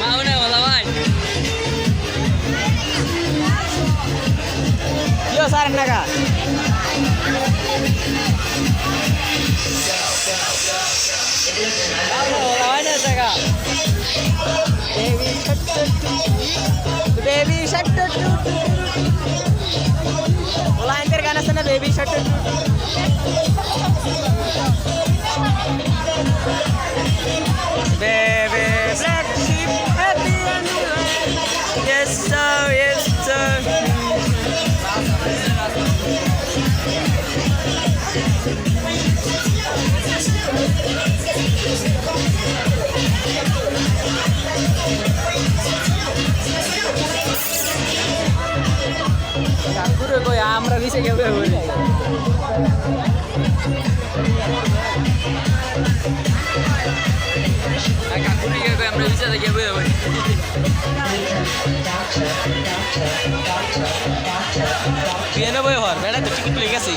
মাউনে বলা ভাই কিও সারেন নাকা বেবি ওলাইনদের গান আছে না baby shirt Baby, black sheep at the কই, আমরা নিচে কেউ বলি আমরা বিচারে বই বিয়ে বই হর বেড়া তো টিকিট লেগে গেছে